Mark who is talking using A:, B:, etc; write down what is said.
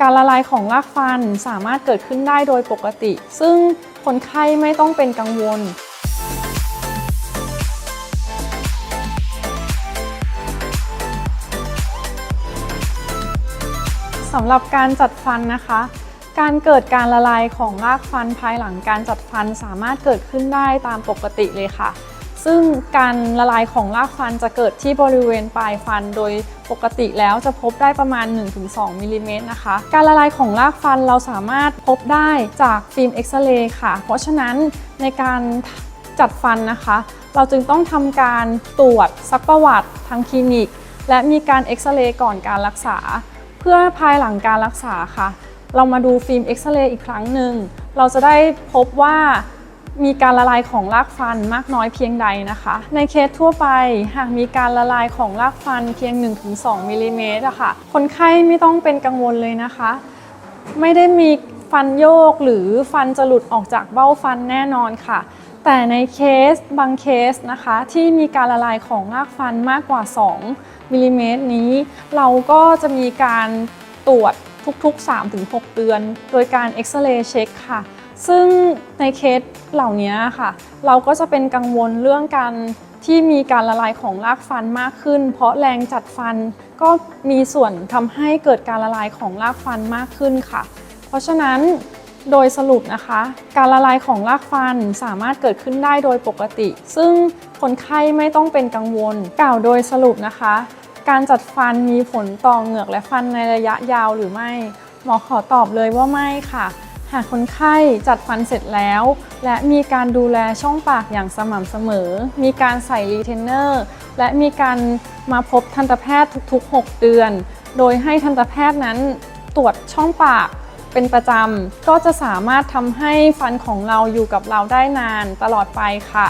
A: การละลายของรากฟันสามารถเกิดขึ้นได้โดยปกติ ซึ่งคนไข้ไม่ต้องเป็นกังวลสำหรับการจัดฟันนะคะ การเกิดการละลายของรากฟันภายหลังการจัดฟันสามารถเกิดขึ้นได้ตามปกติเลยค่ะ ซึ่งการละลายของรากฟันจะเกิดที่บริเวณปลายฟัน โดยปกติแล้วจะพบได้ประมาณ 1-2มิลลิเมตรนะคะ การละลายของรากฟันเราสามารถพบได้จากฟิล์มเอ็กซเรย์ค่ะ เพราะฉะนั้นในการจัดฟันนะคะ เราจึงต้องทำการตรวจซักประวัติทางคลินิก และมีการเอ็กซเรย์ก่อนการรักษา เพื่อภายหลังการรักษาค่ะ เรามาดูฟิล์มเอ็กซเรย์อีกครั้งหนึ่ง เราจะได้พบว่า มีการละลายของรากฟันมากน้อยเพียงใดนะคะ ในเคสทั่วไปหากมีการละลายของรากฟันเพียง 1-2มิลลิเมตรอะค่ะ คนไข้ไม่ต้องเป็นกังวลเลยนะคะ ไม่ได้มีฟันโยกหรือฟันจะหลุดออกจากเบ้าฟันแน่นอนค่ะ แต่ในเคสบางเคสนะคะ ที่มีการละลายของรากฟันมากกว่า 2มิลลิเมตรนี้ เราก็จะมีการตรวจทุกๆ 3-6 เดือน โดยการเอ็กซเรย์เช็คค่ะ ซึ่งในเคสเหล่านี้ค่ะ เราก็จะเป็นกังวลเรื่องการที่มีการละลายของรากฟันมากขึ้น เพราะแรงจัดฟันก็มีส่วนทำให้เกิดการละลายของรากฟันมากขึ้นค่ะ เพราะฉะนั้นโดยสรุปนะคะ การละลายของรากฟันสามารถเกิดขึ้นได้โดยปกติ ซึ่งคนไข้ไม่ต้องเป็นกังวล กล่าวโดยสรุปนะคะ การจัดฟันมีผลต่อเหงือกและฟันในระยะยาวหรือไม่ หมอขอตอบเลยว่าไม่ค่ะ หากคนไข้จัดฟันเสร็จแล้ว และมีการดูแลช่องปากอย่างสม่ำเสมอ มีการใส่รีเทนเนอร์และมีการมาพบทันตแพทย์ทุกๆ 6 เดือน โดยให้ทันตแพทย์นั้นตรวจช่องปากเป็นประจำ ก็จะสามารถทำให้ฟันของเราอยู่กับเราได้นานตลอดไปค่ะ